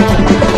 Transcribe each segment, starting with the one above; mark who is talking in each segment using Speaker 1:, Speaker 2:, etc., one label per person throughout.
Speaker 1: Thank you.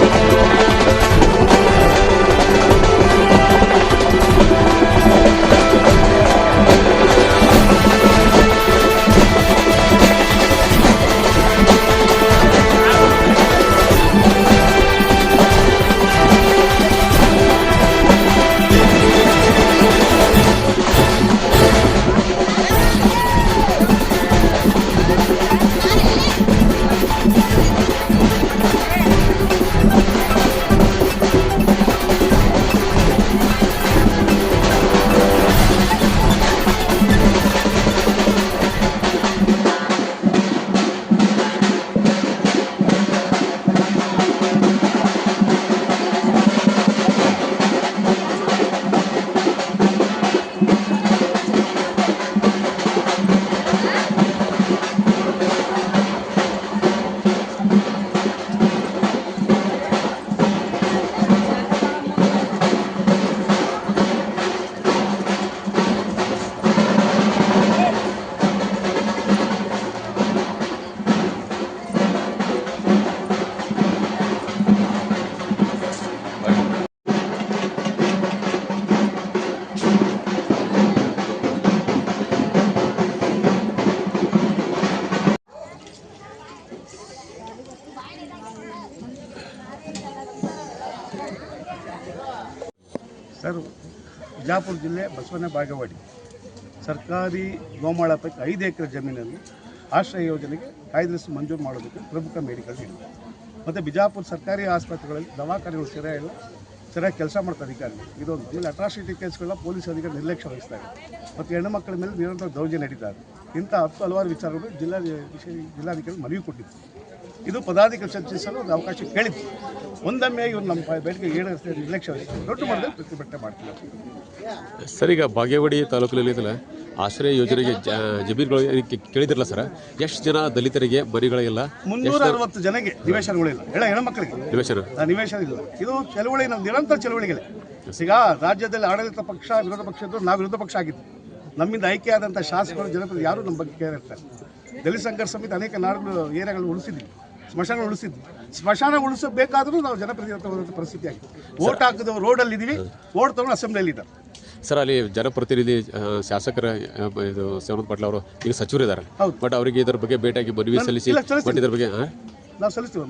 Speaker 1: Bijapur ಜಿಲ್ಲೆ ಬಸವನ ಬಾಗೇವಾಡಿ. ಸರ್ಕಾರಿ ಗೋಮಾಳ ಪೈಕಿ ಐದು ಎಕರೆ ಜಮೀನನ್ನು ಆಶ್ರಯ ಯೋಜನೆಗೆ ಕಾಯ್ದಿರಿಸಿ ಮಂಜೂರು ಮಾಡೋದಕ್ಕೆ ಪ್ರಮುಖ ಮೇಡಿಕಲ್ ಇದೆ ಮತ್ತು ಬಿಜಾಪುರ ಸರ್ಕಾರಿ ಆಸ್ಪತ್ರೆಗಳಲ್ಲಿ ದವಾಖಾನೆಗಳು ಸರಿಯಾಗಿಲ್ಲ ಸರಿಯಾಗಿ ಕೆಲಸ ಮಾಡ್ತಾರೆ ಅಧಿಕಾರಿಗಳು. ಇದೊಂದು ಆಮೇಲೆ ಅಟ್ರಾಸಿಟಿ ಕೇಸ್ಗಳನ್ನ ಪೊಲೀಸ್ ಅಧಿಕಾರಿ ನಿರ್ಲಕ್ಷ್ಯ ವಹಿಸ್ತಾರೆ. ಮತ್ತು ಹೆಣ್ಣು ಮಕ್ಕಳ ಮೇಲೆ ನಿರಂತರ ದೌರ್ಜನ್ಯ ನಡೀತಾರೆ ಇಂಥ ಹತ್ತು ಹಲವಾರು ವಿಚಾರಗಳು ಜಿಲ್ಲಾ ಜಿಲ್ಲಾಧಿಕಾರಿ ಮನವಿ ಕೊಟ್ಟಿದ್ದು ಇದು ಪದಾಧಿಕಾರಿ ಚರ್ಚಿಸಲು ಒಂದು ಅವಕಾಶ ಕೇಳಿದ್ವಿ. ಒಂದೊಮ್ಮೆ ಇವರು ನಮ್ಮ ಬೇಡಿಕೆ ಈಡೇರಿಸಿ ನಿರ್ಲಕ್ಷ್ಯ ದೊಡ್ಡ ಮಟ್ಟದಲ್ಲಿ ಪ್ರತಿಭಟನೆ ಮಾಡ್ತೀವಿ
Speaker 2: ಸರ್ ಈಗ ಬಾಗೇವಾಡಿ ತಾಲೂಕಿನಲ್ಲಿ ಇದಲ್ಲ ಆಶ್ರಯ ಯೋಜನೆಗೆ ಜಮೀನುಗಳು ಕೇಳಿದಿರಲ್ಲ ಸರ್? ಎಷ್ಟು ಜನ ದಲಿತರಿಗೆ ಮರಿಗಳಿಲ್ಲ
Speaker 1: ಮುನ್ನೂರ ಅರವತ್ತು ಜನಗೆ ನಿವೇಶನಗಳಿಲ್ಲ ಹೇಳ ಹೆಣ್ಮಕ್ಳಿಗೆ.
Speaker 2: ನಿವೇಶನ?
Speaker 1: ನಿವೇಶನ ಇಲ್ಲ. ಇದು ಚಳವಳಿ ನಮ್ಮ ನಿರಂತರ ಚಳವಳಿಗಳೇ ಈಗ ರಾಜ್ಯದಲ್ಲಿ ಆಡಳಿತ ಪಕ್ಷ ವಿರೋಧ ಪಕ್ಷ ಇದ್ದರು ನಾವು ವಿರೋಧ ಪಕ್ಷ ಆಗಿದ್ದು ನಮ್ಮಿಂದ ಆಯ್ಕೆಯಾದಂಥ ಶಾಸಕರು ಜನಪ್ರತಿ ಯಾರು ನಮ್ಮ ಬಗ್ಗೆ ಕೇಳಿರ್ತಾರೆ ದಲಿತ ಸಂಘರ್ಷ ಸಮಿತಿ ಅನೇಕ ನಾಡುಗಳು ಏರಿಯಾಗಳು ಉಳಿಸಿದ್ವಿ ಸ್ಮಶಾನ ಉಳಿಸಿದ್ವಿ. ಸ್ಮಶಾನ ಉಳಿಸಬೇಕಾದ್ರೂ ನಾವು ಜನಪ್ರತಿನಿಧಿ ಪರಿಸ್ಥಿತಿ ಆಗಿದೆ. ಓಟ್ ಹಾಕಿದವು ರೋಡಲ್ಲಿ ಇದೀವಿ ಓಟ್ ತಗೊಂಡು ಅಸೆಂಬ್ಲಿಯಲ್ಲಿ ಇದ್ದಾರೆ
Speaker 2: ಸರ್ ಅಲ್ಲಿ ಜನಪ್ರತಿನಿಧಿ ಶಾಸಕರ ಇದು ಸೇವನ್ ಪಾಟೀಲ್ ಅವರು ಈಗ ಸಚಿವರಿದ್ದಾರೆ.
Speaker 1: ಹೌದು.
Speaker 2: ಬಟ್ ಅವರಿಗೆ ಇದರ ಬಗ್ಗೆ ಭೇಟಿಯಾಗಿ ಮನವಿ ಸಲ್ಲಿಸಿ. ಬಟ್ ಇದ್ರ ಬಗ್ಗೆ
Speaker 1: ನಾವು ಸಲ್ಲಿಸ್ತೀವಿ.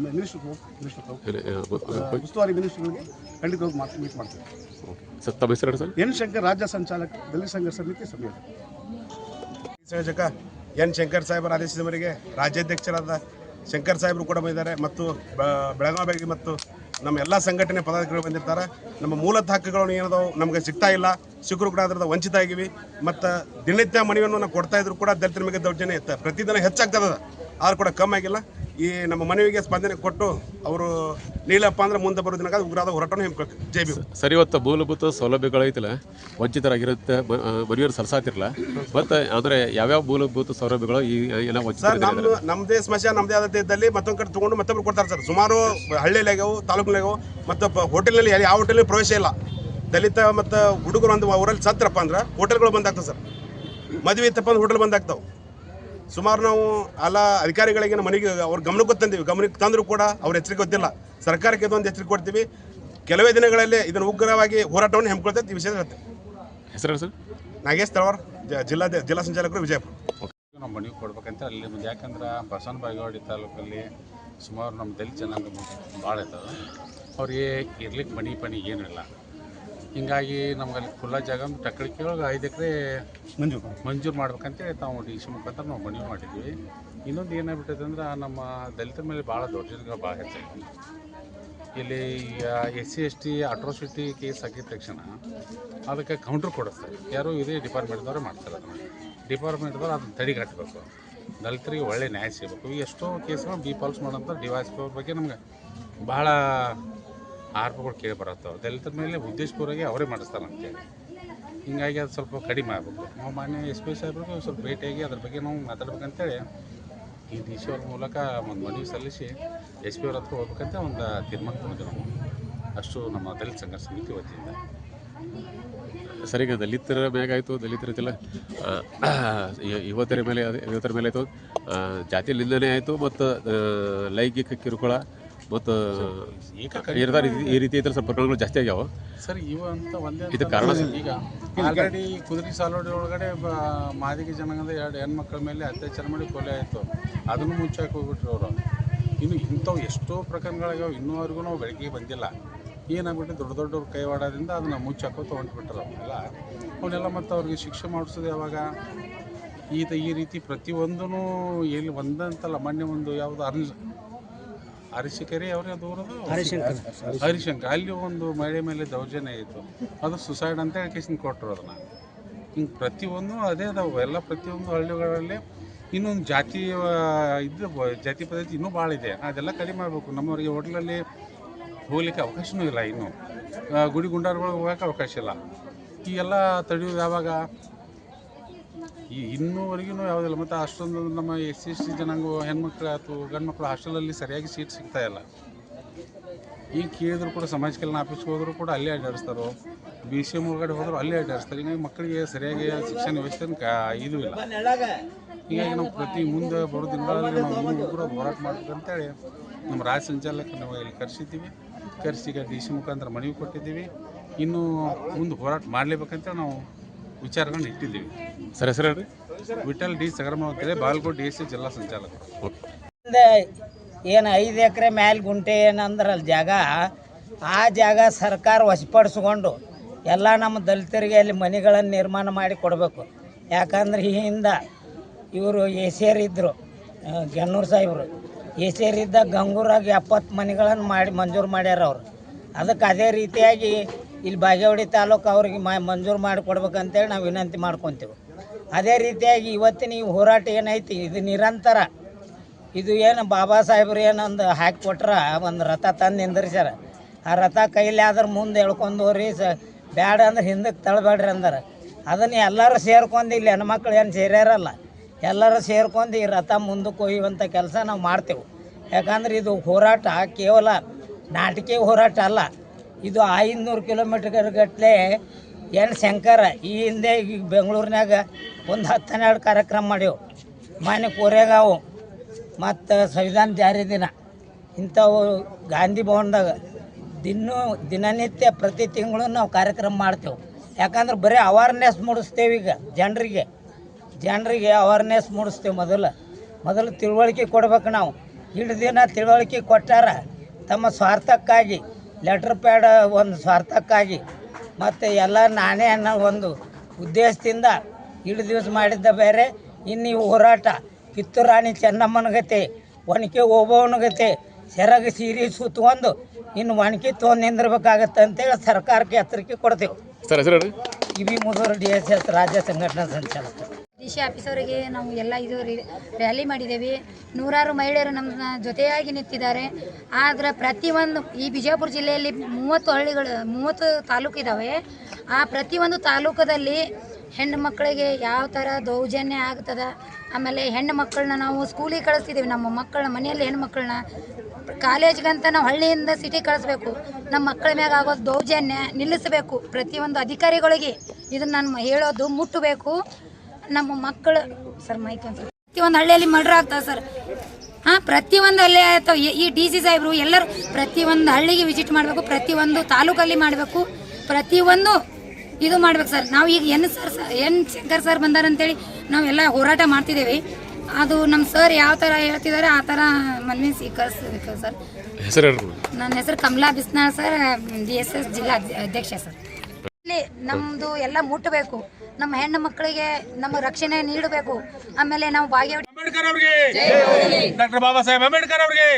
Speaker 1: ಉಸ್ತುವಾರಿ ಮಿನಿಸ್ಟರ್ಗಳಿಗೆ ಖಂಡಿತ ಹೋಗಿ ಮಾತು ಮೀಟ್ ಮಾಡ್ತೀವಿ.
Speaker 2: ಓಕೆ. ಸರ್ ತಮ್ಮ ಹೆಸರು ಸರ್?
Speaker 1: ಎನ್ ಶಂಕರ್ ರಾಜ್ಯ ಸಂಚಾಲಕ ದಲಿತ ಸಂಘ ಸಮಿತಿ
Speaker 3: ಸಂಯೋಜಕ ಎನ್ ಶಂಕರ್ ಸಾಹೇಬರ ಆದೇಶದವರಿಗೆ ಮೇರೆಗೆ ರಾಜ್ಯಾಧ್ಯಕ್ಷರಾದ ಶಂಕರ್ ಸಾಹೇಬರು ಕೂಡ ಬಂದಿದ್ದಾರೆ ಮತ್ತು ಬೆಳಗಾವಿ ಮತ್ತು ನಮ್ಮ ಎಲ್ಲ ಸಂಘಟನೆ ಪದಾಧಿಕಾರಿಗಳು ಬಂದಿರ್ತಾರೆ. ನಮ್ಮ ಮೂಲತಃ ಹಕ್ಕುಗಳನ್ನು ಏನದಾವು ನಮಗೆ ಸಿಗ್ತಾ ಇಲ್ಲ. ಸಿಕ್ಕರು ಕೂಡ ಅದರಿಂದ ವಂಚಿತ ಆಗಿವಿ. ಮತ್ತು ದಿನನಿತ್ಯ ಮನವಿಯನ್ನು ನಾವು ಕೊಡ್ತಾ ಇದ್ರು ಕೂಡ ದಲಿತರ ಮೇಲೆ ದೌರ್ಜನ್ಯ ಇತ್ತು. ಪ್ರತಿದಿನ ಹೆಚ್ಚಾಗ್ತದ ಆದ್ರೂ ಕೂಡ ಕಮ್ಮಿ ಆಗಿಲ್ಲ. ಈ ನಮ್ಮ ಮನವಿಗೆ ಸ್ಪಂದನೆ ಕೊಟ್ಟು ಅವರು ನೀಲಪ್ಪ ಅಂದ್ರೆ ಮುಂದೆ ಬರೋ ದಿನಕ್ಕೆ ಉಗ್ರಾದ ಹೋರಾಟವನ್ನು ಹೆಮ್ಕೊಳ್ತೀವಿ ಜೈ ಭೀಮ್.
Speaker 2: ಸರ್ ಇವತ್ತು ಮೂಲಭೂತ ಸೌಲಭ್ಯಗಳೈತಿಲ್ಲ ವಂಚಿತರಾಗಿರುತ್ತೆ ಬರೆಯೋರು ಸಲ್ಲಿಸಾತಿರಲ್ಲ ಮತ್ತು ಅಂದರೆ ಯಾವ್ಯಾವ ಮೂಲಭೂತ ಸೌಲಭ್ಯಗಳು ಈ ಎಲ್ಲ
Speaker 3: ಸರ್ ನಮ್ದು ನಮ್ಮದೇ ಸ್ಮಶಾನ ನಮ್ಮದೇ ಆದ ಇದ್ದಲ್ಲಿ ಮತ್ತೊಂದು ಕಡೆ ತಗೊಂಡು ಮತ್ತೊಬ್ಬರು ಕೊಡ್ತಾರೆ ಸರ್. ಸುಮಾರು ತಾಲೂಕಿನಲ್ಲಿ ಆಗ್ಯಾವು ಮತ್ತು ಹೋಟೆಲ್ನಲ್ಲಿ ಯಾವ ಹೋಟೆಲ್ ಪ್ರವೇಶ ಇಲ್ಲ. ದಲಿತ ಮತ್ತು ಹುಡುಗರು ಒಂದು ಊರಲ್ಲಿ ಸತ್ರಪ್ಪ ಅಂದ್ರೆ ಹೋಟೆಲ್ಗಳು ಬಂದಾಗ್ತವೆ ಸರ್. ಮದುವೆ ಇತ್ತಪ್ಪ ಅಂದ್ರೆ ಹೋಟೆಲ್ ಬಂದಾಗ್ತಾವೆ ಸುಮಾರು ನಾವು ಎಲ್ಲ ಅಧಿಕಾರಿಗಳಿಗೆ ನಮ್ಮ ಮನೆಗೆ ಅವ್ರ ಗಮನಕ್ಕೆ ತಂದೀವಿ. ಗಮನಕ್ಕೆ ತಂದರೂ ಕೂಡ ಅವ್ರ ಎಚ್ಚರಿಕೆ ಗೊತ್ತಿಲ್ಲ ಸರ್ಕಾರಕ್ಕೆ ಇದೊಂದು ಎಚ್ಚರಿಕೆ ಕೊಡ್ತೀವಿ. ಕೆಲವೇ ದಿನಗಳಲ್ಲಿ ಇದನ್ನು ಉಗ್ರವಾಗಿ ಹೋರಾಟವನ್ನು ಹಮ್ಮಿಕೊಳ್ತೈತೆ ಈ ವಿಷಯ ಹೇಳ್ತೇವೆ
Speaker 2: ಹೆಸರು ಸರ್?
Speaker 3: ನಾಗೇಶ್ ತಳವಾರ್ ಜ- ಜಿಲ್ಲಾ ಜಿಲ್ಲಾ ಸಂಚಾಲಕರು ವಿಜಯಪುರ.
Speaker 4: ನಾವು ಮನೆಗೆ ಕೊಡ್ಬೇಕಂತ ಅಲ್ಲಿ ಯಾಕಂದ್ರೆ ಬಸವನ ಬಾಗೇವಾಡಿ ತಾಲೂಕಲ್ಲಿ ಸುಮಾರು ನಮ್ಮ ದಲಿತ ಜನಾಂಗ ಭಾಳ ಇರ್ತದೆ ಅವ್ರಿಗೆ ಇರ್ಲಿಕ್ಕೆ ಮನೆ ಪಣಿ ಏನೂ ಇಲ್ಲ ಹಿಂಗಾಗಿ ನಮ್ಗೆ ಅಲ್ಲಿ ಖುಲ್ಲಾ ಜಾಗ ಟಕ್ಕಳಿಕೆ ಒಳಗೆ ಐದು ಎಕರೆ
Speaker 1: ಮಂಜೂರು.
Speaker 4: ಮಂಜೂರು ಮಾಡ್ಬೇಕಂತೇಳಿ ತಾವು ಡಿ ಸಿ ಮುಖಾಂತರ ನಾವು ಮನವಿ ಮಾಡಿದ್ವಿ. ಇನ್ನೊಂದು ಏನಾಗ್ಬಿಟ್ಟೈತೆ ಅಂದ್ರೆ ನಮ್ಮ ದಲಿತರ ಮೇಲೆ ಭಾಳ ದೌರ್ಜನ್ಯಗಳು ಭಾಳ ಹೆಚ್ಚಾಗಿದೆ ಇಲ್ಲಿ ಈಗ S C S T atrocity case ಆಗಿದ ತಕ್ಷಣ ಅದಕ್ಕೆ ಕೌಂಟ್ರ್ ಕೊಡಿಸ್ತಾರೆ. ಯಾರು ಇದೇ ಡಿಪಾರ್ಟ್ಮೆಂಟ್ದವ್ರು ಮಾಡ್ತಾರೆ ಅದನ್ನು. ಡಿಪಾರ್ಟ್ಮೆಂಟ್ದವ್ರು ಅದನ್ನು ತಡೆಗಟ್ಟಬೇಕು ದಲಿತರಿಗೆ ಒಳ್ಳೆ ನ್ಯಾಯ ಸಿಗಬೇಕು. ಎಷ್ಟೋ ಕೇಸ್ಗಳು ಬಿ ಪಾಲ್ಸ್ ಮಾಡೋಂಥ ಡಿವೈಸ್ ಬಗ್ಗೆ ನಮ್ಗೆ ಭಾಳ ಆರೋಪಗಳು ಕೇಳಿ ಬರುತ್ತವೆ ದಲಿತರ ಮೇಲೆ ಉದ್ದೇಶಪೂರ್ವವಾಗಿ ಅವರೇ ಮಾಡಿಸ್ತಾರೆ ಅಂತೇಳಿ ಹಿಂಗಾಗಿ ಅದು ಸ್ವಲ್ಪ ಕಡಿಮೆ ಆಗಬೇಕು ನಾವು ಮಾನ್ಯ ಎಸ್ ಪಿ ಸಾಹೇಬ್ರಿಗೂ ಸ್ವಲ್ಪ ಭೇಟಿಯಾಗಿ ಅದ್ರ ಬಗ್ಗೆ ನಾವು ಮಾತಾಡ್ಬೇಕಂತೇಳಿ ಈ ಡಿ ಸಿ ಅವ್ರ ಮೂಲಕ ಒಂದು ಮನವಿ ಸಲ್ಲಿಸಿ ಎಸ್ ಪಿ ಅವ್ರ ಹತ್ರ ಹೋಗ್ಬೇಕಂತ ಒಂದು ತೀರ್ಮಾನ ತಗೊಂಡ್ವಿ ನಾವು. ಅಷ್ಟು ನಮ್ಮ ದಲಿತ ಸಂಘರ್ಷ ಸಮಿತಿ ವತಿಯಿಂದ
Speaker 2: ಸರ್ ಈಗ ದಲಿತರ ಮ್ಯಾಗಾಯಿತು ದಲಿತರಿಗೆಲ್ಲ ಯುವತರ ಮೇಲೆ ಅದೇ ಯುವತರ ಮೇಲೆ ಆಯಿತು ಜಾತಿಲಿಂದನೇ ಆಯಿತು ಮತ್ತು ಲೈಂಗಿಕ ಕಿರುಕುಳ ಮತ್ತು ಇರ್ತಾರೆ ಈ ರೀತಿ ಇತರ ಸ್ವಲ್ಪ ಪ್ರಕರಣಗಳು ಜಾಸ್ತಿ ಆಗ್ಯಾವ.
Speaker 4: ಸರ್ ಇವಂತ ಒಂದೇ
Speaker 2: ಇದು ಕಾರಣ
Speaker 4: ಈಗ ಆಲ್ರೆಡಿ ಕುದುರೆ ಸಾಲೋಡಿ ಒಳಗಡೆ ಮಾದಿಗೆ ಜನಾಂಗದ ಎರಡು ಹೆಣ್ಮಕ್ಳ ಮೇಲೆ ಅತ್ಯಾಚಾರ ಮಾಡಿ ಕೊಲೆ ಆಯಿತು. ಅದನ್ನು ಮುಚ್ಚಾಕಿ ಹೋಗ್ಬಿಟ್ರು ಅವರು. ಇನ್ನು ಇಂಥವು ಎಷ್ಟೋ ಪ್ರಕರಣಗಳಾಗ್ಯಾವ ಇನ್ನೂವರೆಗೂ ನಾವು ಬೆಳಕಿಗೆ ಬಂದಿಲ್ಲ. ಏನಾಗ್ಬಿಟ್ಟು ದೊಡ್ಡ ದೊಡ್ಡವ್ರ ಕೈವಾಡದಿಂದ ಅದನ್ನ ಮುಚ್ಚಾಕೋತ ಹೊಂಟ್ಬಿಟ್ರು ಅವನ್ನೆಲ್ಲ ಅವನ್ನೆಲ್ಲ ಮತ್ತು ಅವ್ರಿಗೆ ಶಿಕ್ಷೆ ಮಾಡಿಸೋದು ಯಾವಾಗ? ಈತ ಈ ರೀತಿ ಪ್ರತಿಯೊಂದೂ ಎಲ್ಲಿ ಒಂದಂತಲ್ಲ ಮೊನ್ನೆ ಒಂದು ಯಾವುದು ಅರ್ಜ ಅರಿಶಿಕೆರೆ ಅವ್ರಿಗೆ ದೂರದು? ಹರಿಶಂಕರ್. ಹರಿಶಂಕರ್. ಅಲ್ಲಿ ಒಂದು ಮಹಿಳೆ ಮೇಲೆ ದೌರ್ಜನ್ಯ ಇತ್ತು. ಅದು ಸುಸೈಡ್ ಅಂತ ಹೇಳಿ ಕೇಸಿನ ಕೊಟ್ಟರು ಅದನ್ನ ಹಿಂಗೆ ಪ್ರತಿಯೊಂದು ಅದೇ ಅದಾವು. ಎಲ್ಲ ಪ್ರತಿಯೊಂದು ಹಳ್ಳಿಗಳಲ್ಲಿ ಇನ್ನೊಂದು ಜಾತಿ ಇದು ಜಾತಿ ಪದ್ಧತಿ ಇನ್ನೂ ಭಾಳ ಇದೆ. ಅದೆಲ್ಲ ಕಡಿಮೆ ಮಾಡಬೇಕು. ನಮ್ಮವರಿಗೆ ಹೋಟ್ಲಲ್ಲಿ ಹೋಗ್ಲಿಕ್ಕೆ ಅವಕಾಶನೂ ಇಲ್ಲ ಇನ್ನೂ. ಗುಡಿ ಗುಂಡಾರ್ಗಳಿಗೆ ಹೋಗೋಕೆ ಅವಕಾಶ ಇಲ್ಲ. ಈ ಎಲ್ಲ ತಡೆಯೋದು ಯಾವಾಗ? ಈ ಇನ್ನೂವರೆಗೂ ಯಾವುದಿಲ್ಲ ಮತ್ತು ಅಷ್ಟೊಂದು ನಮ್ಮ ಎಸ್ ಸಿ ಎಸ್ ಟಿ ಜನಾಂಗ ಹೆಣ್ಮಕ್ಳು ಆಯ್ತು ಗಂಡು ಮಕ್ಕಳು ಹಾಸ್ಟೆಲಲ್ಲಿ ಸರಿಯಾಗಿ ಸೀಟ್ ಸಿಗ್ತಾ ಇಲ್ಲ. ಈಗ ಕೇಳಿದ್ರು ಕೂಡ ಸಮಾಜ ಕಲ್ಯಾಣ ಆಫೀಸ್ಗೆ ಹೋದರೂ ಕೂಡ ಅಲ್ಲೇ ಅಡ್ಡಾಡಿಸ್ತಾರೋ, ಬಿ ಸಿ ಎಂ ಒಳಗಡೆ ಹೋದರೂ ಅಲ್ಲೇ ಅಡ್ಡಾಡಿಸ್ತಾರೆ. ಹೀಗಾಗಿ ಮಕ್ಕಳಿಗೆ ಸರಿಯಾಗಿ ಶಿಕ್ಷಣ ವ್ಯವಸ್ಥೆ ಇದು ಇಲ್ಲ. ಹೀಗಾಗಿ ನಾವು ಪ್ರತಿ ಮುಂದೆ ಬರೋ ದಿನಗಳಲ್ಲಿ ನಾವು ಇನ್ನೂ ಕೂಡ ಹೋರಾಟ ಮಾಡ್ಬೇಕಂತೇಳಿ ನಮ್ಮ ರಾಜ್ಯ ಸಂಚಾಲಕ ನಾವು ಇಲ್ಲಿ ಕರೆಸಿದ್ದೀವಿ. ಕರೆಸಿ ಈಗ ಡಿ ಸಿ ಮುಖಾಂತರ ಮನವಿ ಕೊಟ್ಟಿದ್ದೀವಿ. ಇನ್ನೂ ಮುಂದೆ ಹೋರಾಟ ಮಾಡಲೇಬೇಕಂತ ನಾವು ವಿಚಾರಗಳನ್ನ ಇಟ್ಟಿದ್ದೀವಿ.
Speaker 2: ಸರ್ ಹೆಸರು ಹೇಳ್ರಿ?
Speaker 4: ವಿಠಲ್ ಡಿ ಸಗರಮ ಅಂತೇಳಿ ಬಾಲ್ಕೋಟ್ ಡಿ ಸಿ ಜಿಲ್ಲಾ
Speaker 5: ಸಂಚಾಲಕ. ಏನು ಐದು ಎಕರೆ ಮ್ಯಾಲೆ ಗುಂಟೆ ಏನಂದ್ರಲ್ಲ ಜಾಗ ಆ ಜಾಗ ಸರ್ಕಾರ ವಶಪಡಿಸ್ಕೊಂಡು ಎಲ್ಲ ನಮ್ಮ ದಲಿತರಿಗೆ ಅಲ್ಲಿ ಮನೆಗಳನ್ನು ನಿರ್ಮಾಣ ಮಾಡಿ ಕೊಡಬೇಕು. ಯಾಕಂದ್ರೆ ಈ ಹಿಂದ ಇವರು ಎಸಿಯರ್ ಇದ್ದರು ಗೆನ್ನೂರು ಸಾಹೇಬರು. ಎಸಿಯರ್ ಇದ್ದ ಗಂಗೂರಾಗ ಎಪ್ಪತ್ತು ಮನೆಗಳನ್ನು ಮಾಡಿ ಮಂಜೂರು ಮಾಡ್ಯಾರ ಅವರು. ಅದಕ್ಕೆ ಅದೇ ರೀತಿಯಾಗಿ ಇಲ್ಲಿ ಬಾಗೇವಾಡಿ ತಾಲೂಕು ಅವ್ರಿಗೆ ಮಾ ಮಂಜೂರು ಮಾಡಿ ಕೊಡ್ಬೇಕಂತೇಳಿ ನಾವು ವಿನಂತಿ ಮಾಡ್ಕೊತೀವಿ. ಅದೇ ರೀತಿಯಾಗಿ ಇವತ್ತಿನ ಈ ಹೋರಾಟ ಏನೈತಿ? ಇದು ನಿರಂತರ. ಇದು ಏನು ಬಾಬಾ ಸಾಹೇಬ್ರು ಏನೊಂದು ಹಾಕಿ ಕೊಟ್ರ, ಒಂದು ರಥ ತಂದು ನಿಂದ್ರಿಸ್ಯಾರ. ಆ ರಥ ಕೈಲಿ ಆದ್ರೆ ಮುಂದೆ ಎಳ್ಕೊಂಡು ಹೋಗ್ರಿ ಸ ಬ್ಯಾಡ ಅಂದ್ರೆ ಹಿಂದಕ್ಕೆ ತಳಬೇಡ್ರಿ ಅಂದ್ರೆ. ಅದನ್ನು ಎಲ್ಲರೂ ಸೇರ್ಕೊಂಡು ಇಲ್ಲಿ ಹೆಣ್ಮಕ್ಳು ಏನು ಸೇರ್ಯಾರಲ್ಲ, ಎಲ್ಲರೂ ಸೇರ್ಕೊಂಡು ಈ ರಥ ಮುಂದಕ್ಕೆ ಒಯ್ಯುವಂಥ ಕೆಲಸ ನಾವು ಮಾಡ್ತೇವೆ. ಯಾಕಂದ್ರೆ ಇದು ಹೋರಾಟ ಕೇವಲ ನಾಟಕೀಯ ಹೋರಾಟ ಅಲ್ಲ. ಇದು ಐನೂರು ಕಿಲೋಮೀಟರ್ ಗಟ್ಟಲೆ ಏನು ಶಂಕರ, ಈ ಹಿಂದೆ ಈಗ ಬೆಂಗಳೂರಿನಾಗ ಒಂದು ಹತ್ತು ಹನ್ನೆರಡು ಕಾರ್ಯಕ್ರಮ ಮಾಡೇವು ಮಾನ್ಯ ಕೋರೆಗಾವು ಮತ್ತು ಸಂವಿಧಾನ ಜಾರಿ ದಿನ. ಇಂಥವು ಗಾಂಧಿ ಭವನದಾಗ ದಿನೂ ದಿನನಿತ್ಯ ಪ್ರತಿ ತಿಂಗಳು ನಾವು ಕಾರ್ಯಕ್ರಮ ಮಾಡ್ತೇವೆ. ಯಾಕಂದ್ರೆ ಬರೀ ಅವೇರ್ನೆಸ್ ಮೂಡಿಸ್ತೇವೆ ಈಗ ಜನರಿಗೆ. ಜನರಿಗೆ ಅವೇರ್ನೆಸ್ ಮೂಡಿಸ್ತೇವೆ ಮೊದಲು. ಮೊದಲು ತಿಳುವಳಿಕೆ ಕೊಡ್ಬೇಕು ನಾವು. ಇಷ್ಟು ದಿನ ತಿಳುವಳಿಕೆ ಕೊಟ್ಟಾರ ತಮ್ಮ ಸ್ವಾರ್ಥಕ್ಕಾಗಿ ಲೆಟ್ರ್ ಪ್ಯಾಡ್ ಒಂದು ಸ್ವಾರ್ಥಕ್ಕಾಗಿ. ಮತ್ತು ಎಲ್ಲ ನಾನೇ ಅನ್ನೋ ಒಂದು ಉದ್ದೇಶದಿಂದ ಇಷ್ಟು ದಿವಸ ಮಾಡಿದ್ದ ಬೇರೆ. ಇನ್ನು ಈ ಹೋರಾಟ ಕಿತ್ತು ರಾಣಿ ಚೆನ್ನಮ್ಮನ ಗತೆ ಒಣಕೆ ಓಬವ್ವನ ಗತೆ ಸೆರಗ ಸೀರೆ ಸುತ್ತಕೊಂಡು ಇನ್ನು ಒಣಕೆ ತೊಗೊಂಡು ನಿಂದಿರ್ಬೇಕಾಗತ್ತೆ ಅಂತೇಳಿ ಸರ್ಕಾರಕ್ಕೆ ಎತ್ತರಿಕೆ ಕೊಡ್ತೇವೆ. E B Mudur D S S ರಾಜ್ಯ ಸಂಘಟನಾ ಸಂಚಾಲಕ.
Speaker 6: ಡಿ ಆಫೀಸರಿಗೆ ನಾವು ಎಲ್ಲ ಇದು ರ್ಯಾಲಿ ಮಾಡಿದ್ದೇವೆ. ನೂರಾರು ಮಹಿಳೆಯರು ನಮ್ಮ ಜೊತೆಯಾಗಿ ನಿಂತಿದ್ದಾರೆ. ಆದರೆ ಪ್ರತಿಯೊಂದು ಈ ಬಿಜಾಪುರ ಜಿಲ್ಲೆಯಲ್ಲಿ ಮೂವತ್ತು ಹಳ್ಳಿಗಳು, ಮೂವತ್ತು ತಾಲೂಕು ಇದ್ದಾವೆ ಆ ಪ್ರತಿಯೊಂದು ತಾಲೂಕದಲ್ಲಿ ಹೆಣ್ಣು ಮಕ್ಕಳಿಗೆ ಯಾವ ಥರ ದೌರ್ಜನ್ಯ ಆಗ್ತದ? ಆಮೇಲೆ ಹೆಣ್ಣು ಮಕ್ಕಳನ್ನ ನಾವು ಸ್ಕೂಲಿಗೆ ಕಳಿಸ್ತಿದ್ದೀವಿ. ನಮ್ಮ ಮಕ್ಕಳನ್ನ, ಮನೆಯಲ್ಲಿ ಹೆಣ್ಣು ಮಕ್ಕಳನ್ನ. ಕಾಲೇಜ್ಗಂತ ನಾವು ಹಳ್ಳಿಯಿಂದ ಸಿಟಿ ಕಳಿಸ್ಬೇಕು. ನಮ್ಮ ಮಕ್ಕಳ ಮ್ಯಾಗ ಆಗೋ ದೌರ್ಜನ್ಯ ನಿಲ್ಲಿಸಬೇಕು. ಪ್ರತಿಯೊಂದು ಅಧಿಕಾರಿಗಳಿಗೆ ಇದನ್ನು ನಾನು ಹೇಳೋದು ಮುಟ್ಟಬೇಕು. ನಮ್ಮ ಮಕ್ಕಳು ಸರ್ ಮೈಕ್ ಒಂದು ಪ್ರತಿಯೊಂದು ಹಳ್ಳಿಯಲ್ಲಿ ಮರ್ಡರ್ ಆಗ್ತದೆ ಸರ್. ಹಾಂ ಪ್ರತಿಯೊಂದು ಹಳ್ಳಿ ಆಯ್ತಾವ ಈ- ಡಿ ಸಿ ಸಾಹೇಬರು ಎಲ್ಲರೂ ಪ್ರತಿಯೊಂದು ಹಳ್ಳಿಗೆ ವಿಸಿಟ್ ಮಾಡಬೇಕು ಪ್ರತಿಯೊಂದು ತಾಲೂಕಲ್ಲಿ ಮಾಡಬೇಕು ಪ್ರತಿಯೊಂದು ಇದು ಮಾಡ್ಬೇಕು ಸರ್. ನಾವು ಈಗ N sir N Shankar sir ಬಂದಾರಂತೇಳಿ ನಾವೆಲ್ಲ ಹೋರಾಟ ಮಾಡ್ತಿದ್ದೇವೆ. ಅದು ನಮ್ಮ ಸರ್ ಯಾವ ಥರ ಹೇಳ್ತಿದ್ದಾರೆ ಆ ಥರ ಮನವಿ ಸ್ವೀಕರಿಸ್ಬೇಕು ಸರ್. ನನ್ನ ಹೆಸರು Kamala Bisnal sir D S S ಜಿಲ್ಲಾ ಅಧ್ಯ- ಅಧ್ಯಕ್ಷ ಸರ್. ನಮ್ಮದು ಎಲ್ಲ ಮುಟ್ಟಬೇಕು ನಮ್ಮ ಹೆಣ್ಣು ಮಕ್ಕಳಿಗೆ ನಮ್ಮ ರಕ್ಷಣೆ ನೀಡಬೇಕು. ಆಮೇಲೆ ನಾವು ಭಾಗ್ಯ
Speaker 3: ಅಂಬೇಡ್ಕರ್ ಅವರಿಗೆ. ಡಾಕ್ಟರ್ ಬಾಬಾ ಸಾಹೇಬ್ ಅಂಬೇಡ್ಕರ್ ಅವರಿಗೆ.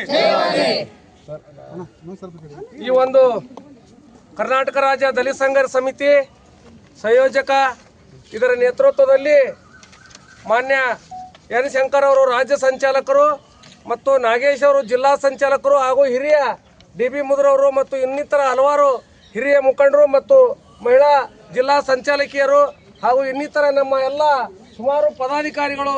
Speaker 7: ಈ ಒಂದು ಕರ್ನಾಟಕ ರಾಜ್ಯ ದಲಿತ ಸಂಘರ್ಷ ಸಮಿತಿ ಸಂಯೋಜಕ ಇದರ ನೇತೃತ್ವದಲ್ಲಿ ಮಾನ್ಯ ಎನ್ ಶಂಕರ್ ಅವರು ರಾಜ್ಯ ಸಂಚಾಲಕರು ಮತ್ತು ನಾಗೇಶ್ ಅವರು ಜಿಲ್ಲಾ ಸಂಚಾಲಕರು ಹಾಗೂ ಹಿರಿಯ ಡಿ ಬಿ ಮುದ್ರವರು ಮತ್ತು ಇನ್ನಿತರ ಹಲವಾರು ಹಿರಿಯ ಮುಖಂಡರು ಮತ್ತು ಮಹಿಳಾ ಜಿಲ್ಲಾ ಸಂಚಾಲಕಿಯರು ಹಾಗೂ ಇನ್ನಿತರ ನಮ್ಮ ಎಲ್ಲ ಸುಮಾರು ಪದಾಧಿಕಾರಿಗಳು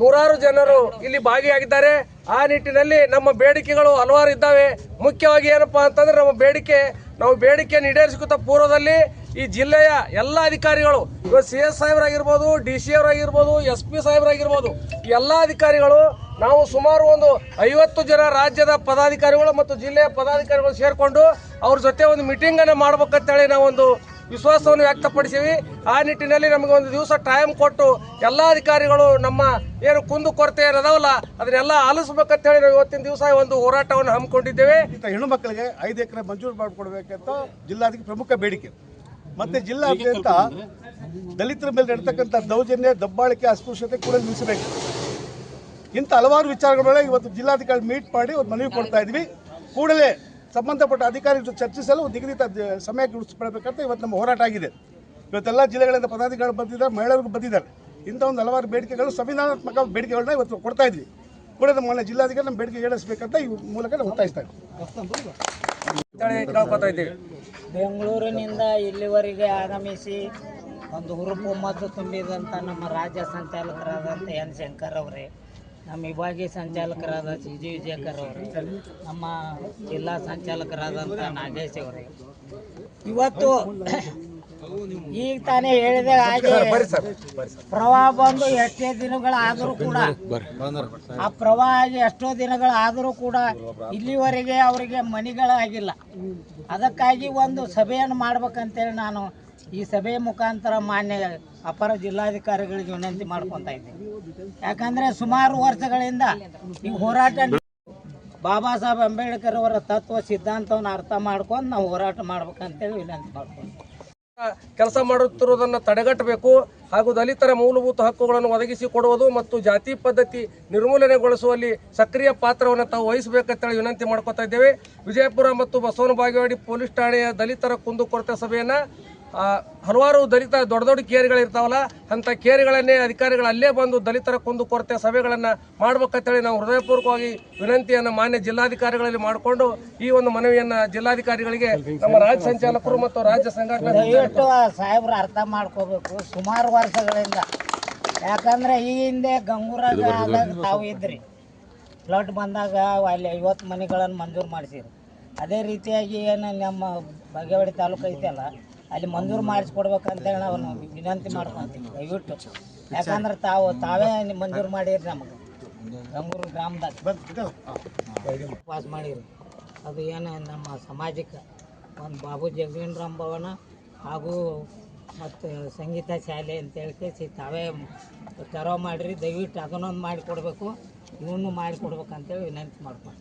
Speaker 7: ನೂರಾರು ಜನರು ಇಲ್ಲಿ ಭಾಗಿಯಾಗಿದ್ದಾರೆ. ಆ ನಿಟ್ಟಿನಲ್ಲಿ ನಮ್ಮ ಬೇಡಿಕೆಗಳು ಹಲವಾರು ಇದ್ದಾವೆ. ಮುಖ್ಯವಾಗಿ ಏನಪ್ಪಾ ಅಂತಂದ್ರೆ ನಮ್ಮ ಬೇಡಿಕೆ, ನಾವು ಬೇಡಿಕೆಯನ್ನು ಈಡೇರಿಸಿಕೊತ ಪೂರ್ವದಲ್ಲಿ ಈ ಜಿಲ್ಲೆಯ ಎಲ್ಲ ಅಧಿಕಾರಿಗಳು, ಇವಾಗ ಸಿ ಎಸ್ ಸಾಹೇಬರಾಗಿರ್ಬೋದು, ಡಿ ಸಿ ಅವರಾಗಿರ್ಬೋದು, ಎಸ್ ಪಿ ಸಾಹೇಬರಾಗಿರ್ಬೋದು ಎಲ್ಲ ಅಧಿಕಾರಿಗಳು ನಾವು ಸುಮಾರು ಒಂದು ಐವತ್ತು ಜನ ರಾಜ್ಯದ ಪದಾಧಿಕಾರಿಗಳು ಮತ್ತು ಜಿಲ್ಲೆಯ ಪದಾಧಿಕಾರಿಗಳು ಸೇರಿಕೊಂಡು ಅವ್ರ ಜೊತೆ ಒಂದು ಮೀಟಿಂಗನ್ನು ಮಾಡ್ಬೇಕಂತೇಳಿ ನಾವೊಂದು ವಿಶ್ವಾಸವನ್ನು ವ್ಯಕ್ತಪಡಿಸಿವಿ. ಆ ನಿಟ್ಟಿನಲ್ಲಿ ನಮಗೆ ಒಂದು ದಿವಸ ಟೈಮ್ ಕೊಟ್ಟು ಎಲ್ಲ ಅಧಿಕಾರಿಗಳು ನಮ್ಮ ಏನು ಕುಂದು ಕೊರತೆ ಏನದಾವಲ್ಲ ಅದನ್ನೆಲ್ಲ ಆಲಿಸ್ಬೇಕಂತ ಹೇಳಿ ನಾವು ಇವತ್ತಿನ ದಿವಸ ಒಂದು ಹೋರಾಟವನ್ನು ಹಮ್ಮಿಕೊಂಡಿದ್ದೇವೆ.
Speaker 1: ಹೆಣ್ಣು ಮಕ್ಕಳಿಗೆ ಐದು ಎಕರೆ ಮಂಜೂರು ಮಾಡಿಕೊಡ್ಬೇಕಂತ ಜಿಲ್ಲಾಧಿಕಾರಿ ಪ್ರಮುಖ ಬೇಡಿಕೆ. ಮತ್ತೆ ಜಿಲ್ಲಾದ್ಯಂತ ದಲಿತರ ಮೇಲೆ ನಡೀತಕ್ಕಂಥ ದೌರ್ಜನ್ಯ ದಬ್ಬಾಳಿಕೆ ಅಸ್ಪೃಶ್ಯತೆ ಕೂಡ ನಿಲ್ಲಿಸಬೇಕು. ಇಂಥ ಹಲವಾರು ವಿಚಾರಗಳ ಇವತ್ತು ಜಿಲ್ಲಾಧಿಕಾರಿ ಮೀಟ್ ಮಾಡಿ ಒಂದು ಮನವಿ ಕೊಡ್ತಾ ಇದ್ವಿ. ಕೂಡಲೇ ಸಂಬಂಧಪಟ್ಟ ಅಧಿಕಾರಿಗಳ ಜೊತೆ ಚರ್ಚಿಸಲು ನಿಗದಿತ ಸಮಯಕ್ಕೆ ಸಮಯ ಗುರುತಿಸಬೇಕಂತ ಇವತ್ತು ನಮ್ಮ ಹೋರಾಟ ಆಗಿದೆ. ಇವತ್ತೆಲ್ಲ ಜಿಲ್ಲೆಗಳಿಂದ ಪದಾಧಿಕಾರಿಗಳು ಬಂದಿದ್ದಾರೆ ಮಹಿಳೆಯರಿಗೂ ಬಂದಿದ್ದಾರೆ. ಇಂಥ ಒಂದು ಹಲವಾರು ಬೇಡಿಕೆಗಳು ಸಂವಿಧಾನಾತ್ಮಕ ಬೇಡಿಕೆಗಳನ್ನ ಇವತ್ತು ಕೊಡ್ತಾ ಇದ್ವಿ. ಕೂಡ ನಮ್ಮ ಜಿಲ್ಲಾಧಿಕಾರಿ ನಮ್ಮ ಬೇಡಿಕೆ ಈಡೇರಿಸಬೇಕಂತ ಈ ಮೂಲಕ ನಾವು ಒತ್ತಾಯಿಸ್ತಾ ಇದ್ದೀವಿ
Speaker 5: ಬೆಂಗಳೂರಿನಿಂದ ಇಲ್ಲಿವರೆಗೆ ಆಗಮಿಸಿ ಒಂದು ಹುರುಪು ಮದ್ದು ತುಂಬಿದಂಥ ನಮ್ಮ ರಾಜ್ಯ ಸಂಚಾಲಕರಾದಂಥ ಎನ್ ಶಂಕರ್ ಅವರೇ, ನಮ್ಮ ವಿಭಾಗೀಯ ಸಂಚಾಲಕರಾದ ಸಿ ಜಿ ವಿಜಯಕರ್ ಅವರು, ನಮ್ಮ ಜಿಲ್ಲಾ ಸಂಚಾಲಕರಾದಂಥ ನಾಗೇಶ್ ಅವರೇ. ಇವತ್ತು ಈಗ ತಾನೇ ಹೇಳಿದ ಹಾಗೆ ಪ್ರವಾಹ ಬಂದು ಎಷ್ಟೇ ದಿನಗಳಾದರೂ ಕೂಡ ಆ ಪ್ರವಾಹ ಆಗಿ ಎಷ್ಟೋ ದಿನಗಳಾದರೂ ಕೂಡ ಇಲ್ಲಿವರೆಗೆ ಅವರಿಗೆ ಮನೆಗಳಾಗಿಲ್ಲ ಅದಕ್ಕಾಗಿ ಒಂದು ಸಭೆಯನ್ನು ಮಾಡ್ಬೇಕಂತೇಳಿ ನಾನು ಈ ಸಭೆಯ ಮುಖಾಂತರ ಮಾನ್ಯ ಅಪರ ಜಿಲ್ಲಾಧಿಕಾರಿಗಳಿಗೆ ವಿನಂತಿ ಮಾಡ್ಕೊತಾ ಇದ್ದೀನಿ. ಯಾಕಂದ್ರೆ ಸುಮಾರು ವರ್ಷಗಳಿಂದ ಈ ಹೋರಾಟ ಬಾಬಾ ಸಾಹೇಬ್ ಅಂಬೇಡ್ಕರ್ ಅವರ ತತ್ವ ಸಿದ್ಧಾಂತವನ್ನು ಅರ್ಥ ಮಾಡ್ಕೊಂಡು ನಾವು ಹೋರಾಟ ಮಾಡ್ಬೇಕಂತೇಳಿ ವಿನಂತಿ ಮಾಡ್ಕೊಂಡು
Speaker 7: ಕೆಲಸ ಮಾಡುತ್ತಿರುವುದನ್ನು ತಡೆಗಟ್ಟಬೇಕು ಹಾಗೂ ದಲಿತರ ಮೂಲಭೂತ ಹಕ್ಕುಗಳನ್ನು ಒದಗಿಸಿ ಕೊಡುವುದು ಮತ್ತು ಜಾತಿ ಪದ್ಧತಿ ನಿರ್ಮೂಲನೆಗೊಳಿಸುವಲ್ಲಿ ಸಕ್ರಿಯ ಪಾತ್ರವನ್ನು ತಾವು ವಹಿಸಬೇಕಂತೇಳಿ ವಿನಂತಿ ಮಾಡ್ಕೋತಾ ಇದ್ದೇವೆ. ವಿಜಯಪುರ ಮತ್ತು ಬಸವನ ಬಾಗೇವಾಡಿ ಪೊಲೀಸ್ ಠಾಣೆಯ ದಲಿತರ ಕುಂದುಕೊರತೆ ಸಭೆಯನ್ನು ಹಲವಾರು ದಲಿತ ದೊಡ್ಡ ದೊಡ್ಡ ಕೇರಿಗಳಿರ್ತಾವಲ್ಲ ಅಂಥ ಕೇರಿಗಳನ್ನೇ ಅಧಿಕಾರಿಗಳು ಅಲ್ಲೇ ಬಂದು ದಲಿತರ ಕುಂದು ಕೊರತೆ ಸಭೆಗಳನ್ನು ಮಾಡ್ಬೇಕಂತೇಳಿ ನಾವು ಹೃದಯಪೂರ್ವಕವಾಗಿ ವಿನಂತಿಯನ್ನು ಮಾನ್ಯ ಜಿಲ್ಲಾಧಿಕಾರಿಗಳಲ್ಲಿ ಮಾಡಿಕೊಂಡು ಈ ಒಂದು ಮನವಿಯನ್ನು ಜಿಲ್ಲಾಧಿಕಾರಿಗಳಿಗೆ ನಮ್ಮ ರಾಜ್ಯ ಸಂಚಾಲಕರು ಮತ್ತು ರಾಜ್ಯ ಸಂಘಟನೆ
Speaker 5: ಸಾಹೇಬರು ಸಾಹೇಬ್ರು ಅರ್ಥ ಮಾಡ್ಕೋಬೇಕು ಸುಮಾರು ವರ್ಷಗಳಿಂದ. ಯಾಕಂದ್ರೆ ಈ ಹಿಂದೆ ಗಂಗೂರಾಗ ತಾವು ಇದ್ರಿ. ಫ್ಲಡ್ ಬಂದಾಗ ಅಲ್ಲಿ ಐವತ್ತು ಮನೆಗಳನ್ನು ಮಂಜೂರು ಮಾಡಿಸಿದ್ರು ಅದೇ ರೀತಿಯಾಗಿ ಏನು ನಮ್ಮ ಬಾಗೇವಾಡಿ ತಾಲೂಕು ಐತಲ್ಲ ಅಲ್ಲಿ ಮಂಜೂರು ಮಾಡಿಸ್ಕೊಡ್ಬೇಕಂತೇಳಿ ನಾವು ವಿನಂತಿ ಮಾಡ್ಕೊಂತೀವಿ, ದಯವಿಟ್ಟು. ಯಾಕಂದ್ರೆ ತಾವು, ತಾವೇ ಮಂಜೂರು ಮಾಡಿರಿ ನಮಗೆ. ಗಂಗೂರು ಗ್ರಾಮದಾಗ ಪಾಸ್ ಮಾಡಿರಿ. ಅದು ಏನು ನಮ್ಮ ಸಮಾಜಕ್ಕೆ ಒಂದು ಬಾಬು ಜಗಜೀವನರಾಮ್ ಭವನ ಹಾಗೂ ಮತ್ತು ಸಂಗೀತ ಶಾಲೆ ಅಂತ ಹೇಳ್ಕೇಸಿ ತಾವೇ ತೆರವು ಮಾಡಿರಿ. ದಯವಿಟ್ಟು ಅದನ್ನೊಂದು ಮಾಡಿಕೊಡ್ಬೇಕು ಇವನು ಮಾಡಿಕೊಡ್ಬೇಕಂತೇಳಿ ವಿನಂತಿ ಮಾಡ್ಕೊಂಡು